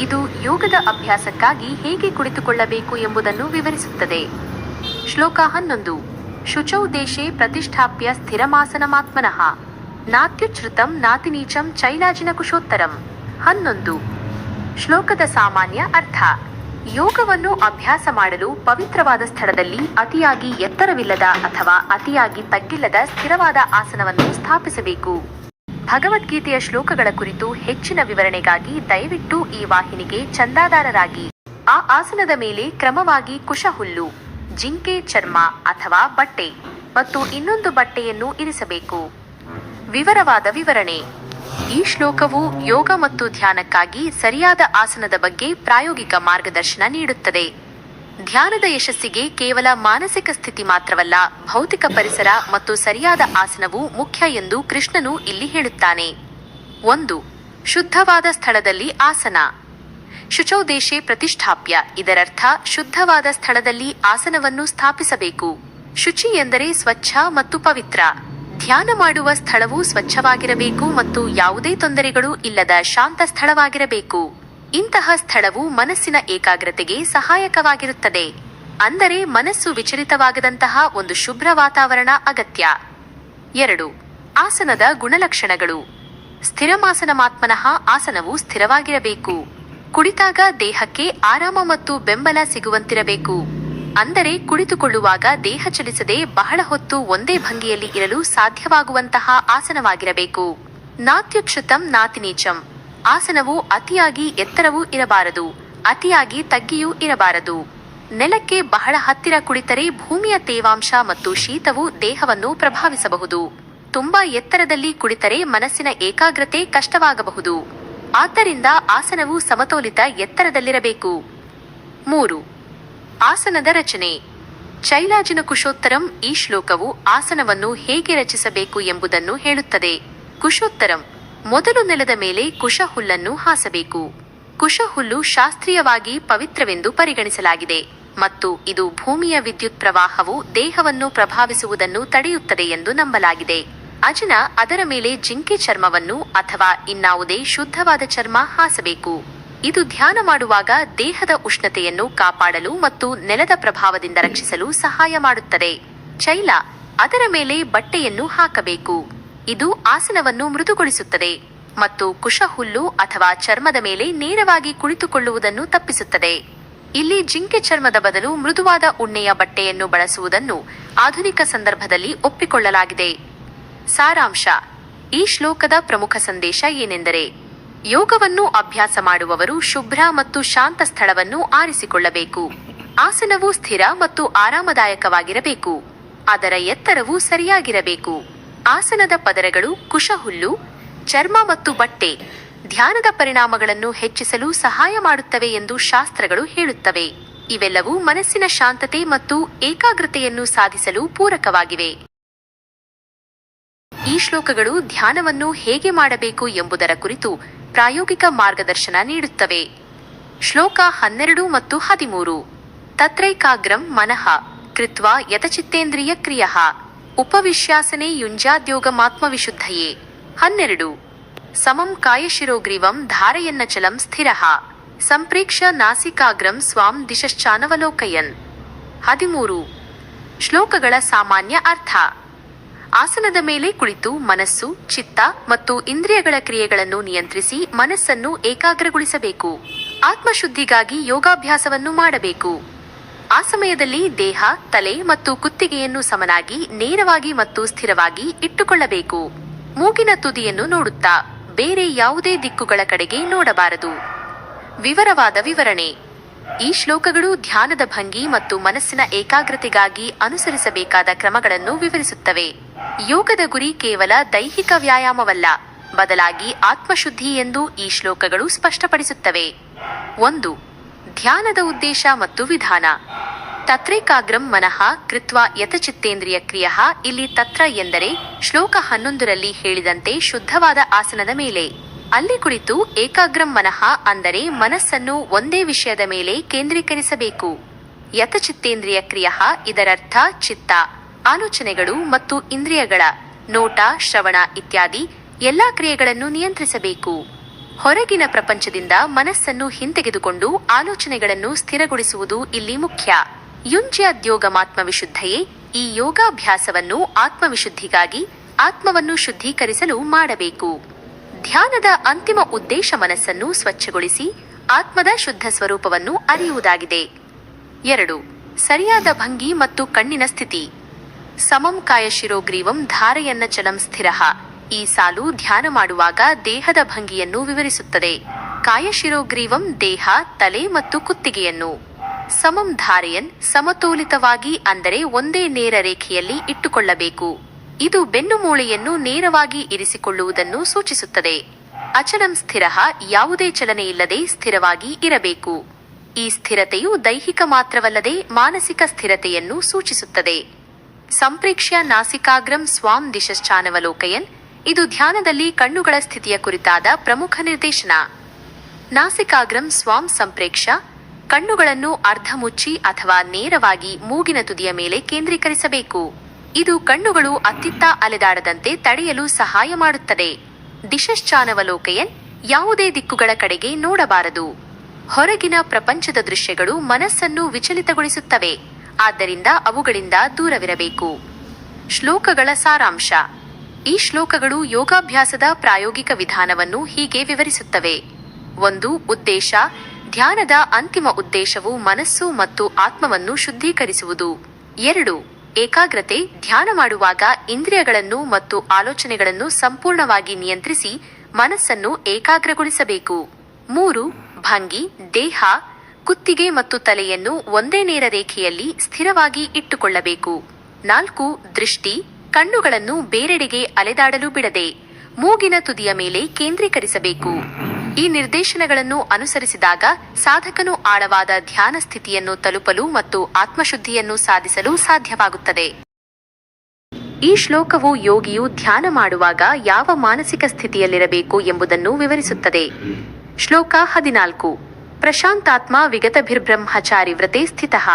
ಇದು ಯೋಗದ ಅಭ್ಯಾಸಕ್ಕಾಗಿ ಹೇಗೆ ಕುಳಿತುಕೊಳ್ಳಬೇಕು ಎಂಬುದನ್ನು ವಿವರಿಸುತ್ತದೆ. ಶ್ಲೋಕ ಹನ್ನೊಂದು. ಶುಚೌ ದೇಶೇ ಪ್ರತಿಷ್ಠಾಪ್ಯ ಸ್ಥಿರಮಾಸನಮಾತ್ಮನಃ. ನಾತ್ಯುಚ್ಛೃತಂ ನಾತಿನೀಚಂ ಚೈಲಾಜಿನ ಕುಶೋತ್ತರಂ ಹನ್ನೊಂದು. ಶ್ಲೋಕದ ಸಾಮಾನ್ಯ ಅರ್ಥ. ಯೋಗವನ್ನು ಅಭ್ಯಾಸ ಮಾಡಲು ಪವಿತ್ರವಾದ ಸ್ಥಳದಲ್ಲಿ ಅತಿಯಾಗಿ ಎತ್ತರವಿಲ್ಲದ ಅಥವಾ ಅತಿಯಾಗಿ ತಗ್ಗಿಲ್ಲದ ಸ್ಥಿರವಾದ ಆಸನವನ್ನು ಸ್ಥಾಪಿಸಬೇಕು. ಭಗವದ್ಗೀತೆಯ ಶ್ಲೋಕಗಳ ಕುರಿತು ಹೆಚ್ಚಿನ ವಿವರಣೆಗಾಗಿ ದಯವಿಟ್ಟು ಈ ವಾಹಿನಿಗೆ ಚಂದಾದಾರರಾಗಿ. ಆ ಆಸನದ ಮೇಲೆ ಕ್ರಮವಾಗಿ ಕುಶಹುಲ್ಲು, ಜಿಂಕೆ ಚರ್ಮ ಅಥವಾ ಬಟ್ಟೆ ಮತ್ತು ಇನ್ನೊಂದು ಬಟ್ಟೆಯನ್ನು ಇರಿಸಬೇಕು. ವಿವರವಾದ ವಿವರಣೆ. ಈ ಶ್ಲೋಕವು ಯೋಗ ಮತ್ತು ಧ್ಯಾನಕ್ಕಾಗಿ ಸರಿಯಾದ ಆಸನದ ಬಗ್ಗೆ ಪ್ರಾಯೋಗಿಕ ಮಾರ್ಗದರ್ಶನ ನೀಡುತ್ತದೆ. ಧ್ಯಾನದ ಯಶಸ್ಸಿಗೆ ಕೇವಲ ಮಾನಸಿಕ ಸ್ಥಿತಿ ಮಾತ್ರವಲ್ಲ, ಭೌತಿಕ ಪರಿಸರ ಮತ್ತು ಸರಿಯಾದ ಆಸನವು ಮುಖ್ಯ ಎಂದು ಕೃಷ್ಣನು ಇಲ್ಲಿ ಹೇಳುತ್ತಾನೆ. ಒಂದು, ಶುದ್ಧವಾದ ಸ್ಥಳದಲ್ಲಿ ಆಸನ. ಶುಚೌದೇಶೆ ಪ್ರತಿಷ್ಠಾಪ್ಯ, ಇದರರ್ಥ ಶುದ್ಧವಾದ ಸ್ಥಳದಲ್ಲಿ ಆಸನವನ್ನು ಸ್ಥಾಪಿಸಬೇಕು. ಶುಚಿ ಎಂದರೆ ಸ್ವಚ್ಛ ಮತ್ತು ಪವಿತ್ರ. ಧ್ಯಾನ ಮಾಡುವ ಸ್ಥಳವು ಸ್ವಚ್ಛವಾಗಿರಬೇಕು ಮತ್ತು ಯಾವುದೇ ತೊಂದರೆಗಳು ಇಲ್ಲದ ಶಾಂತ ಸ್ಥಳವಾಗಿರಬೇಕು. ಇಂತಹ ಸ್ಥಳವು ಮನಸ್ಸಿನ ಏಕಾಗ್ರತೆಗೆ ಸಹಾಯಕವಾಗಿರುತ್ತದೆ. ಅಂದರೆ ಮನಸ್ಸು ವಿಚಲಿತವಾಗದಂತಹ ಒಂದು ಶುಭ್ರ ವಾತಾವರಣ ಅಗತ್ಯ. ಎರಡು, ಆಸನದ ಗುಣಲಕ್ಷಣಗಳು. ಸ್ಥಿರಮಾಸನಮಾತ್ಮನಃ ಆಸನವು ಸ್ಥಿರವಾಗಿರಬೇಕು. ಕುಳಿತಾಗ ದೇಹಕ್ಕೆ ಆರಾಮ ಮತ್ತು ಬೆಂಬಲ ಸಿಗುವಂತಿರಬೇಕು. ಅಂದರೆ ಕುಳಿತುಕೊಳ್ಳುವಾಗ ದೇಹ ಚಲಿಸದೆ ಬಹಳ ಹೊತ್ತು ಒಂದೇ ಭಂಗಿಯಲ್ಲಿ ಇರಲು ಸಾಧ್ಯವಾಗುವಂತಹ ಆಸನವಾಗಿರಬೇಕು. ನಾತ್ಯುಚ್ಯುತಂ ನಾತಿನೀಚಂ. ಆಸನವು ಅತಿಯಾಗಿ ಎತ್ತರವೂ ಇರಬಾರದು, ಅತಿಯಾಗಿ ತಗ್ಗಿಯೂ ಇರಬಾರದು. ನೆಲಕ್ಕೆ ಬಹಳ ಹತ್ತಿರ ಕುಳಿತರೆ ಭೂಮಿಯ ತೇವಾಂಶ ಮತ್ತು ಶೀತವು ದೇಹವನ್ನು ಪ್ರಭಾವಿಸಬಹುದು. ತುಂಬಾ ಎತ್ತರದಲ್ಲಿ ಕುಳಿತರೆ ಮನಸ್ಸಿನ ಏಕಾಗ್ರತೆ ಕಷ್ಟವಾಗಬಹುದು. ಆದ್ದರಿಂದ ಆಸನವು ಸಮತೋಲಿತ ಎತ್ತರದಲ್ಲಿರಬೇಕು. ಮೂರು. ಆಸನದ ರಚನೆ. ಚೈಲಾಜಿನ ಕುಶೋತ್ತರಂ ಈ ಶ್ಲೋಕವು ಆಸನವನ್ನು ಹೇಗೆ ರಚಿಸಬೇಕು ಎಂಬುದನ್ನು ಹೇಳುತ್ತದೆ. ಕುಶೋತ್ತರಂ. ಮೊದಲು ನೆಲದ ಮೇಲೆ ಕುಶ ಹುಲ್ಲನ್ನು ಹಾಸಬೇಕು. ಕುಶ ಹುಲ್ಲು ಶಾಸ್ತ್ರೀಯವಾಗಿ ಪವಿತ್ರವೆಂದು ಪರಿಗಣಿಸಲಾಗಿದೆ ಮತ್ತು ಇದು ಭೂಮಿಯ ವಿದ್ಯುತ್ ಪ್ರವಾಹವು ದೇಹವನ್ನು ಪ್ರಭಾವಿಸುವುದನ್ನು ತಡೆಯುತ್ತದೆ ಎಂದು ನಂಬಲಾಗಿದೆ. ಅಜನ ಅದರ ಮೇಲೆ ಜಿಂಕೆ ಚರ್ಮವನ್ನು ಅಥವಾ ಇನ್ನಾವುದೇ ಶುದ್ಧವಾದ ಚರ್ಮ ಹಾಸಬೇಕು. ಇದು ಧ್ಯಾನ ಮಾಡುವಾಗ ದೇಹದ ಉಷ್ಣತೆಯನ್ನು ಕಾಪಾಡಲು ಮತ್ತು ನೆಲದ ಪ್ರಭಾವದಿಂದ ರಕ್ಷಿಸಲು ಸಹಾಯ ಮಾಡುತ್ತದೆ. ಚೈಲ ಅದರ ಮೇಲೆ ಬಟ್ಟೆಯನ್ನು ಹಾಕಬೇಕು. ಇದು ಆಸನವನ್ನು ಮೃದುಗೊಳಿಸುತ್ತದೆ ಮತ್ತು ಕುಶ ಹುಲ್ಲು ಅಥವಾ ಚರ್ಮದ ಮೇಲೆ ನೇರವಾಗಿ ಕುಳಿತುಕೊಳ್ಳುವುದನ್ನು ತಪ್ಪಿಸುತ್ತದೆ. ಇಲ್ಲಿ ಜಿಂಕೆ ಚರ್ಮದ ಬದಲು ಮೃದುವಾದ ಉಣ್ಣೆಯ ಬಟ್ಟೆಯನ್ನು ಬಳಸುವುದನ್ನು ಆಧುನಿಕ ಸಂದರ್ಭದಲ್ಲಿ ಒಪ್ಪಿಕೊಳ್ಳಲಾಗಿದೆ. ಸಾರಾಂಶ, ಈ ಶ್ಲೋಕದ ಪ್ರಮುಖ ಸಂದೇಶ ಏನೆಂದರೆ, ಯೋಗವನ್ನು ಅಭ್ಯಾಸ ಮಾಡುವವರು ಶುಭ್ರ ಮತ್ತು ಶಾಂತ ಸ್ಥಳವನ್ನು ಆರಿಸಿಕೊಳ್ಳಬೇಕು. ಆಸನವು ಸ್ಥಿರ ಮತ್ತು ಆರಾಮದಾಯಕವಾಗಿರಬೇಕು. ಅದರ ಎತ್ತರವು ಸರಿಯಾಗಿರಬೇಕು. ಆಸನದ ಪದರಗಳು ಕುಶಹುಲ್ಲು, ಚರ್ಮ ಮತ್ತು ಬಟ್ಟೆ ಧ್ಯಾನದ ಪರಿಣಾಮಗಳನ್ನು ಹೆಚ್ಚಿಸಲು ಸಹಾಯ ಮಾಡುತ್ತವೆ ಎಂದು ಶಾಸ್ತ್ರಗಳು ಹೇಳುತ್ತವೆ. ಇವೆಲ್ಲವೂ ಮನಸ್ಸಿನ ಶಾಂತತೆ ಮತ್ತು ಏಕಾಗ್ರತೆಯನ್ನು ಸಾಧಿಸಲು ಪೂರಕವಾಗಿವೆ. ಈ ಶ್ಲೋಕಗಳು ಧ್ಯಾನವನ್ನು ಹೇಗೆ ಮಾಡಬೇಕು ಎಂಬುದರ ಕುರಿತು ಪ್ರಾಯೋಗಿಕ ಮಾರ್ಗದರ್ಶನ ನೀಡುತ್ತವೆ. ಶ್ಲೋಕ ಹನ್ನೆರಡು ಮತ್ತು ಹದಿಮೂರು. ತತ್ರೈಕಾಗ್ರಂ ಮನಃ ಕೃತ್ವ ಯತಚಿತ್ತೇಂದ್ರಿಯ ಕ್ರಿಯ. ಉಪವಿಶ್ಯಾಸನೆ ಯುಂಜಾದ್ಯೋಗಮಾತ್ಮವಿಶುದ್ಧಯೇ ಹನ್ನೆರಡು. ಸಮಂ ಕಾಯಶಿರೋಗ್ರೀವಂ ಧಾರಯನ್ನಚಲಂ ಸ್ಥಿರ. ಸಂಪ್ರೇಕ್ಷ ನಾಸಿಕಾಗ್ರಂ ಸ್ವಾಂ ದಿಶಶ್ಚಾನವಲೋಕಯನ್. ಹದಿಮೂರು. ಶ್ಲೋಕಗಳ ಸಾಮಾನ್ಯ ಅರ್ಥ. ಆಸನದ ಮೇಲೆ ಕುಳಿತು ಮನಸ್ಸು, ಚಿತ್ತ ಮತ್ತು ಇಂದ್ರಿಯಗಳ ಕ್ರಿಯೆಗಳನ್ನು ನಿಯಂತ್ರಿಸಿ ಮನಸ್ಸನ್ನು ಏಕಾಗ್ರಗೊಳಿಸಬೇಕು. ಆತ್ಮಶುದ್ಧಿಗಾಗಿ ಯೋಗಾಭ್ಯಾಸವನ್ನು ಮಾಡಬೇಕು. ಆ ಸಮಯದಲ್ಲಿ ದೇಹ, ತಲೆ ಮತ್ತು ಕುತ್ತಿಗೆಯನ್ನು ಸಮನಾಗಿ, ನೇರವಾಗಿ ಮತ್ತು ಸ್ಥಿರವಾಗಿ ಇಟ್ಟುಕೊಳ್ಳಬೇಕು. ಮೂಗಿನ ತುದಿಯನ್ನು ನೋಡುತ್ತಾ, ಬೇರೆ ಯಾವುದೇ ದಿಕ್ಕುಗಳ ಕಡೆಗೆ ನೋಡಬಾರದು. ವಿವರವಾದ ವಿವರಣೆ. ಈ ಶ್ಲೋಕಗಳು ಧ್ಯಾನದ ಭಂಗಿ ಮತ್ತು ಮನಸ್ಸಿನ ಏಕಾಗ್ರತೆಗಾಗಿ ಅನುಸರಿಸಬೇಕಾದ ಕ್ರಮಗಳನ್ನು ವಿವರಿಸುತ್ತವೆ. ಯೋಗದ ಗುರಿ ಕೇವಲ ದೈಹಿಕ ವ್ಯಾಯಾಮವಲ್ಲ, ಬದಲಾಗಿ ಆತ್ಮಶುದ್ಧಿ ಎಂದು ಈ ಶ್ಲೋಕಗಳು ಸ್ಪಷ್ಟಪಡಿಸುತ್ತವೆ. ಒಂದು ಧ್ಯಾನದ ಉದ್ದೇಶ ಮತ್ತು ವಿಧಾನ. ತತ್ರೇಕಾಗ್ರಂ ಮನಃ ಕೃತ್ವ ಯತಚಿತ್ತೇಂದ್ರಿಯ ಕ್ರಿಯ ಇಲ್ಲಿ ತತ್ರ ಎಂದರೆ ಶ್ಲೋಕ ಹನ್ನೊಂದರಲ್ಲಿ ಹೇಳಿದಂತೆ ಶುದ್ಧವಾದ ಆಸನದ ಮೇಲೆ. ಅಲ್ಲಿ ಕುಳಿತು ಏಕಾಗ್ರಂ ಮನಃ ಅಂದರೆ ಮನಸ್ಸನ್ನು ಒಂದೇ ವಿಷಯದ ಮೇಲೆ ಕೇಂದ್ರೀಕರಿಸಬೇಕು. ಯತಚಿತ್ತೇಂದ್ರಿಯ ಕ್ರಿಯ ಇದರರ್ಥ ಚಿತ್ತ, ಆಲೋಚನೆಗಳು ಮತ್ತು ಇಂದ್ರಿಯಗಳ, ನೋಟ, ಶ್ರವಣ ಇತ್ಯಾದಿ ಎಲ್ಲಾ ಕ್ರಿಯೆಗಳನ್ನು ನಿಯಂತ್ರಿಸಬೇಕು. ಹೊರಗಿನ ಪ್ರಪಂಚದಿಂದ ಮನಸ್ಸನ್ನು ಹಿಂತೆಗೆದುಕೊಂಡು ಆಲೋಚನೆಗಳನ್ನು ಸ್ಥಿರಗೊಳಿಸುವುದು ಇಲ್ಲಿ ಮುಖ್ಯ. ಯುಂಜ್ಯಾದ್ಯೋಗಮಾತ್ಮವಿಶುದ್ಧಯೇ ಈ ಯೋಗಾಭ್ಯಾಸವನ್ನು ಆತ್ಮವಿಶುದ್ಧಿಗಾಗಿ ಆತ್ಮವನ್ನು ಶುದ್ಧೀಕರಿಸಲು ಮಾಡಬೇಕು. ಧ್ಯಾನದ ಅಂತಿಮ ಉದ್ದೇಶ ಮನಸ್ಸನ್ನು ಸ್ವಚ್ಛಗೊಳಿಸಿ ಆತ್ಮದ ಶುದ್ಧ ಸ್ವರೂಪವನ್ನು ಅರಿಯುವುದಾಗಿದೆ. ಎರಡು. ಸರಿಯಾದ ಭಂಗಿ ಮತ್ತು ಕಣ್ಣಿನ ಸ್ಥಿತಿ. ಸಮಂ ಕಾಯಶಿರೋಗ್ರೀವಂ ಧಾರೆಯನ್ನ ಚಲಂ ಸ್ಥಿರ. ಈ ಸಾಲು ಧ್ಯಾನ ಮಾಡುವಾಗ ದೇಹದ ಭಂಗಿಯನ್ನು ವಿವರಿಸುತ್ತದೆ. ಕಾಯಶಿರೋಗ್ರೀವಂ ದೇಹ, ತಲೆ ಮತ್ತು ಕುತ್ತಿಗೆಯನ್ನು. ಸಮಂ ಧಾರೆಯನ್ ಸಮತೋಲಿತವಾಗಿ ಅಂದರೆ ಒಂದೇ ನೇರ ರೇಖೆಯಲ್ಲಿ ಇಟ್ಟುಕೊಳ್ಳಬೇಕು. ಇದು ಬೆನ್ನು ಮೂಳೆಯನ್ನು ನೇರವಾಗಿ ಇರಿಸಿಕೊಳ್ಳುವುದನ್ನು ಸೂಚಿಸುತ್ತದೆ. ಅಚಲಂ ಸ್ಥಿರ ಯಾವುದೇ ಚಲನೆಯಿಲ್ಲದೆ ಸ್ಥಿರವಾಗಿ ಇರಬೇಕು. ಈ ಸ್ಥಿರತೆಯು ದೈಹಿಕ ಮಾತ್ರವಲ್ಲದೆ ಮಾನಸಿಕ ಸ್ಥಿರತೆಯನ್ನು ಸೂಚಿಸುತ್ತದೆ. ಸಂಪ್ರೇಕ್ಷ್ಯ ನಾಸಿಕಾಗ್ರಂ ಸ್ವಾಂ ದಿಶಶ್ಚಾನವಲೋಕಯನ್ ಇದು ಧ್ಯಾನದಲ್ಲಿ ಕಣ್ಣುಗಳ ಸ್ಥಿತಿಯ ಕುರಿತಾದ ಪ್ರಮುಖ ನಿರ್ದೇಶನ. ನಾಸಿಕಾಗ್ರಂ ಸ್ವಾಂ ಸಂಪ್ರೇಕ್ಷ, ಕಣ್ಣುಗಳನ್ನು ಅರ್ಧ ಮುಚ್ಚಿ ಅಥವಾ ನೇರವಾಗಿ ಮೂಗಿನ ತುದಿಯ ಮೇಲೆ ಕೇಂದ್ರೀಕರಿಸಬೇಕು. ಇದು ಕಣ್ಣುಗಳು ಅತ್ತಿತ್ತ ಅಲೆದಾಡದಂತೆ ತಡೆಯಲು ಸಹಾಯ ಮಾಡುತ್ತದೆ. ದಿಶಶ್ಚಾನವಲೋಕಯನ್ ಯಾವುದೇ ದಿಕ್ಕುಗಳ ಕಡೆಗೆ ನೋಡಬಾರದು. ಹೊರಗಿನ ಪ್ರಪಂಚದ ದೃಶ್ಯಗಳು ಮನಸ್ಸನ್ನು ವಿಚಲಿತಗೊಳಿಸುತ್ತವೆ. ಆದ್ದರಿಂದ ಅವುಗಳಿಂದ ದೂರವಿರಬೇಕು. ಶ್ಲೋಕಗಳ ಸಾರಾಂಶ. ಈ ಶ್ಲೋಕಗಳು ಯೋಗಾಭ್ಯಾಸದ ಪ್ರಾಯೋಗಿಕ ವಿಧಾನವನ್ನು ಹೀಗೆ ವಿವರಿಸುತ್ತವೆ. ಒಂದು, ಉದ್ದೇಶ. ಧ್ಯಾನದ ಅಂತಿಮ ಉದ್ದೇಶವು ಮನಸ್ಸು ಮತ್ತು ಆತ್ಮವನ್ನು ಶುದ್ಧೀಕರಿಸುವುದು. ಎರಡು, ಏಕಾಗ್ರತೆ. ಧ್ಯಾನ ಮಾಡುವಾಗ ಇಂದ್ರಿಯಗಳನ್ನು ಮತ್ತು ಆಲೋಚನೆಗಳನ್ನು ಸಂಪೂರ್ಣವಾಗಿ ನಿಯಂತ್ರಿಸಿ ಮನಸ್ಸನ್ನು ಏಕಾಗ್ರಗೊಳಿಸಬೇಕು. ಮೂರು, ಭಂಗಿ. ದೇಹ. ಕುತ್ತಿಗೆ ಮತ್ತು ತಲೆಯನ್ನು ಒಂದೇ ನೇರ ರೇಖೆಯಲ್ಲಿ ಸ್ಥಿರವಾಗಿ ಇಟ್ಟುಕೊಳ್ಳಬೇಕು. ನಾಲ್ಕು, ದೃಷ್ಟಿ. ಕಣ್ಣುಗಳನ್ನು ಬೇರೆಡೆಗೆ ಅಲೆದಾಡಲು ಬಿಡದೆ ಮೂಗಿನ ತುದಿಯ ಮೇಲೆ ಕೇಂದ್ರೀಕರಿಸಬೇಕು. ಈ ನಿರ್ದೇಶನಗಳನ್ನು ಅನುಸರಿಸಿದಾಗ ಸಾಧಕನು ಆಳವಾದ ಧ್ಯಾನ ಸ್ಥಿತಿಯನ್ನು ತಲುಪಲು ಮತ್ತು ಆತ್ಮಶುದ್ಧಿಯನ್ನು ಸಾಧಿಸಲು ಸಾಧ್ಯವಾಗುತ್ತದೆ. ಈ ಶ್ಲೋಕವು ಯೋಗಿಯು ಧ್ಯಾನ ಮಾಡುವಾಗ ಯಾವ ಮಾನಸಿಕ ಸ್ಥಿತಿಯಲ್ಲಿರಬೇಕು ಎಂಬುದನ್ನು ವಿವರಿಸುತ್ತದೆ. ಶ್ಲೋಕ ಹದಿನಾಲ್ಕು. ಪ್ರಶಾಂತಾತ್ಮ ವಿಗತಭಿರ್ಬ್ರಹ್ಮಚಾರಿ ವ್ರತೆ ಸ್ಥಿತಃ.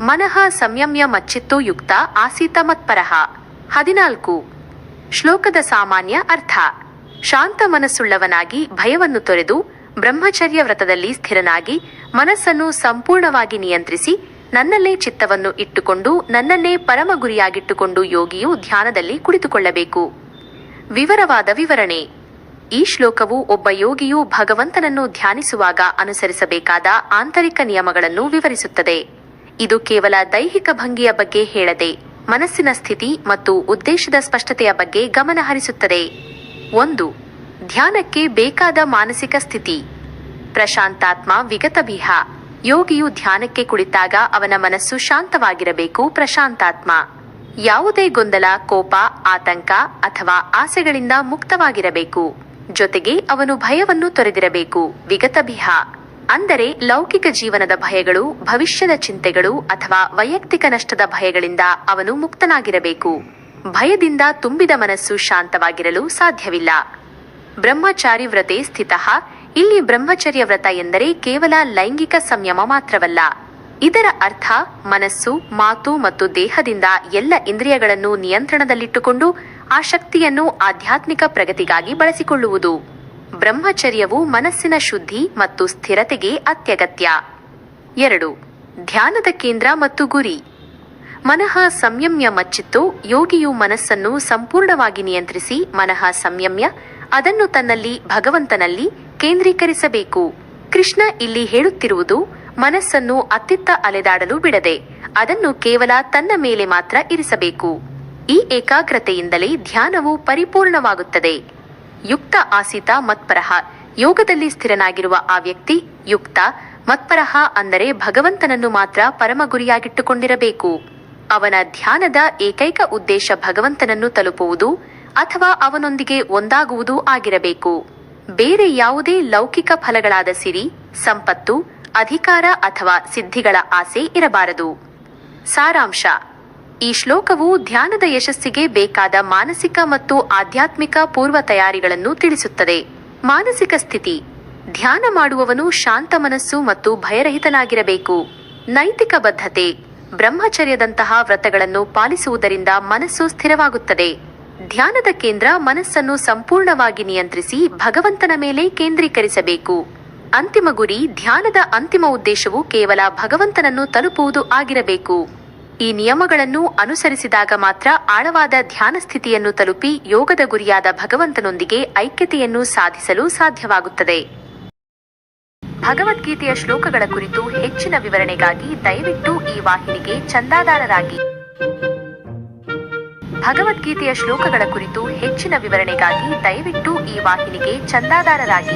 ಮನಃ ಸಂಯಮ್ಯ ಮಚ್ಚಿತ್ತೋ ಯುಕ್ತ ಆಸೀತ ಮತ್ಪರಃ ಹದಿನಾಲ್ಕು. ಶ್ಲೋಕದ ಸಾಮಾನ್ಯ ಅರ್ಥ. ಶಾಂತ ಮನಸ್ಸುಳ್ಳವನಾಗಿ ಭಯವನ್ನು ತೊರೆದು ಬ್ರಹ್ಮಚರ್ಯ ವ್ರತದಲ್ಲಿ ಸ್ಥಿರನಾಗಿ ಮನಸ್ಸನ್ನು ಸಂಪೂರ್ಣವಾಗಿ ನಿಯಂತ್ರಿಸಿ ನನ್ನಲ್ಲೇ ಚಿತ್ತವನ್ನು ಇಟ್ಟುಕೊಂಡು ನನ್ನನ್ನೇ ಪರಮ ಗುರಿಯಾಗಿಟ್ಟುಕೊಂಡು ಯೋಗಿಯು ಧ್ಯಾನದಲ್ಲಿ ಕುಳಿತುಕೊಳ್ಳಬೇಕು. ವಿವರವಾದ ವಿವರಣೆ. ಈ ಶ್ಲೋಕವು ಒಬ್ಬ ಯೋಗಿಯು ಭಗವಂತನನ್ನು ಧ್ಯಾನಿಸುವಾಗ ಅನುಸರಿಸಬೇಕಾದ ಆಂತರಿಕ ನಿಯಮಗಳನ್ನು ವಿವರಿಸುತ್ತದೆ. ಇದು ಕೇವಲ ದೈಹಿಕ ಭಂಗಿಯ ಬಗ್ಗೆ ಹೇಳದೆ ಮನಸ್ಸಿನ ಸ್ಥಿತಿ ಮತ್ತು ಉದ್ದೇಶದ ಸ್ಪಷ್ಟತೆಯ ಬಗ್ಗೆ ಗಮನ ಹರಿಸುತ್ತದೆ. ಒಂದು, ಧ್ಯಾನಕ್ಕೆ ಬೇಕಾದ ಮಾನಸಿಕ ಸ್ಥಿತಿ. ಪ್ರಶಾಂತಾತ್ಮ ವಿಗತಬಿಹ ಯೋಗಿಯು ಧ್ಯಾನಕ್ಕೆ ಕುಳಿತಾಗ ಅವನ ಮನಸ್ಸು ಶಾಂತವಾಗಿರಬೇಕು, ಪ್ರಶಾಂತಾತ್ಮ. ಯಾವುದೇ ಗೊಂದಲ, ಕೋಪ, ಆತಂಕ ಅಥವಾ ಆಸೆಗಳಿಂದ ಮುಕ್ತವಾಗಿರಬೇಕು. ಜೊತೆಗೆ ಅವನು ಭಯವನ್ನು ತೊರೆದಿರಬೇಕು ವಿಗತಬಿಹ ಅಂದರೆ ಲೌಕಿಕ ಜೀವನದ ಭಯಗಳು, ಭವಿಷ್ಯದ ಚಿಂತೆಗಳು ಅಥವಾ ವೈಯಕ್ತಿಕ ನಷ್ಟದ ಭಯಗಳಿಂದ ಅವನು ಮುಕ್ತನಾಗಿರಬೇಕು. ಭಯದಿಂದ ತುಂಬಿದ ಮನಸ್ಸು ಶಾಂತವಾಗಿರಲು ಸಾಧ್ಯವಿಲ್ಲ. ಬ್ರಹ್ಮಚಾರಿ ವ್ರತೆ ಸ್ಥಿತಃ. ಇಲ್ಲಿ ಬ್ರಹ್ಮಚರ್ಯ ವ್ರತ ಎಂದರೆ ಕೇವಲ ಲೈಂಗಿಕ ಸಂಯಮ ಮಾತ್ರವಲ್ಲ. ಇದರ ಅರ್ಥ ಮನಸ್ಸು, ಮಾತು ಮತ್ತು ದೇಹದಿಂದ ಎಲ್ಲ ಇಂದ್ರಿಯಗಳನ್ನು ನಿಯಂತ್ರಣದಲ್ಲಿಟ್ಟುಕೊಂಡು ಆ ಶಕ್ತಿಯನ್ನು ಆಧ್ಯಾತ್ಮಿಕ ಪ್ರಗತಿಗಾಗಿ ಬಳಸಿಕೊಳ್ಳುವುದು. ಬ್ರಹ್ಮಚರ್ಯವು ಮನಸ್ಸಿನ ಶುದ್ಧಿ ಮತ್ತು ಸ್ಥಿರತೆಗೆ ಅತ್ಯಗತ್ಯ. ಎರಡು, ಧ್ಯಾನದ ಕೇಂದ್ರ ಮತ್ತು ಗುರಿ. ಮನಃ ಸಂಯಮ್ಯ ಮಚ್ಚಿತ್ತು, ಯೋಗಿಯು ಮನಸ್ಸನ್ನು ಸಂಪೂರ್ಣವಾಗಿ ನಿಯಂತ್ರಿಸಿ ಮನಃ ಸಂಯಮ್ಯ, ಅದನ್ನು ತನ್ನಲ್ಲಿ, ಭಗವಂತನಲ್ಲಿ ಕೇಂದ್ರೀಕರಿಸಬೇಕು. ಕೃಷ್ಣ ಇಲ್ಲಿ ಹೇಳುತ್ತಿರುವುದು, ಮನಸ್ಸನ್ನು ಅತ್ತಿತ್ತ ಅಲೆದಾಡಲು ಬಿಡದೆ, ಅದನ್ನು ಕೇವಲ ತನ್ನ ಮೇಲೆ ಮಾತ್ರ ಇರಿಸಬೇಕು. ಈ ಏಕಾಗ್ರತೆಯಿಂದಲೇ ಧ್ಯಾನವು ಪರಿಪೂರ್ಣವಾಗುತ್ತದೆ. ಯುಕ್ತ ಆಸಿತ ಮತ್ಪರಹ. ಯೋಗದಲ್ಲಿ ಸ್ಥಿರನಾಗಿರುವ ಆ ವ್ಯಕ್ತಿ ಯುಕ್ತ, ಮತ್ಪರಹ ಅಂದರೆ ಭಗವಂತನನ್ನು ಮಾತ್ರ ಪರಮ ಗುರಿಯಾಗಿಟ್ಟುಕೊಂಡಿರಬೇಕು ಅವನ ಧ್ಯಾನದ ಏಕೈಕ ಉದ್ದೇಶ ಭಗವಂತನನ್ನು ತಲುಪುವುದು ಅಥವಾ ಅವನೊಂದಿಗೆ ಒಂದಾಗುವುದು ಆಗಿರಬೇಕು. ಬೇರೆ ಯಾವುದೇ ಲೌಕಿಕ ಫಲಗಳಾದ ಸಿರಿ, ಸಂಪತ್ತು, ಅಧಿಕಾರ ಅಥವಾ ಸಿದ್ಧಿಗಳ ಆಸೆ ಇರಬಾರದು. ಸಾರಾಂಶ ಈ ಶ್ಲೋಕವು ಧ್ಯಾನದ ಯಶಸ್ಸಿಗೆ ಬೇಕಾದ ಮಾನಸಿಕ ಮತ್ತು ಆಧ್ಯಾತ್ಮಿಕ ಪೂರ್ವ ತಯಾರಿಗಳನ್ನು ತಿಳಿಸುತ್ತದೆ. ಮಾನಸಿಕ ಸ್ಥಿತಿ. ಧ್ಯಾನ ಮಾಡುವವನು ಶಾಂತ ಮನಸ್ಸು ಮತ್ತು ಭಯರಹಿತನಾಗಿರಬೇಕು. ನೈತಿಕ ಬದ್ಧತೆ. ಬ್ರಹ್ಮಚರ್ಯದಂತಹ ವ್ರತಗಳನ್ನು ಪಾಲಿಸುವುದರಿಂದ ಮನಸ್ಸು ಸ್ಥಿರವಾಗುತ್ತದೆ. ಧ್ಯಾನದ ಕೇಂದ್ರ ಮನಸ್ಸನ್ನು ಸಂಪೂರ್ಣವಾಗಿ ನಿಯಂತ್ರಿಸಿ ಭಗವಂತನ ಮೇಲೆ ಕೇಂದ್ರೀಕರಿಸಬೇಕು. ಅಂತಿಮ ಗುರಿ ಧ್ಯಾನದ ಅಂತಿಮ ಉದ್ದೇಶವು ಕೇವಲ ಭಗವಂತನನ್ನು ತಲುಪುವುದು ಆಗಿರಬೇಕು. ಈ ನಿಯಮಗಳನ್ನು ಅನುಸರಿಸಿದಾಗ ಮಾತ್ರ ಆಳವಾದ ಧ್ಯಾನ ಸ್ಥಿತಿಯನ್ನು ತಲುಪಿ ಯೋಗದ ಗುರಿಯಾದ ಭಗವಂತನೊಂದಿಗೆ ಐಕ್ಯತೆಯನ್ನು ಸಾಧಿಸಲು ಸಾಧ್ಯವಾಗುತ್ತದೆ. ಭಗವದ್ಗೀತೆಯ ಶ್ಲೋಕಗಳ ಕುರಿತು ಹೆಚ್ಚಿನ ವಿವರಣೆಗಾಗಿ ದಯವಿಟ್ಟು ಈ ವಾಹಿನಿಗೆ ಚಂದಾದಾರರಾಗಿ. ಭಗವದ್ಗೀತೆಯ ಶ್ಲೋಕಗಳ ಕುರಿತು ಹೆಚ್ಚಿನ ವಿವರಣೆಗಾಗಿ ದಯವಿಟ್ಟು ಈ ವಾಹಿನಿಗೆ ಚಂದಾದಾರರಾಗಿ.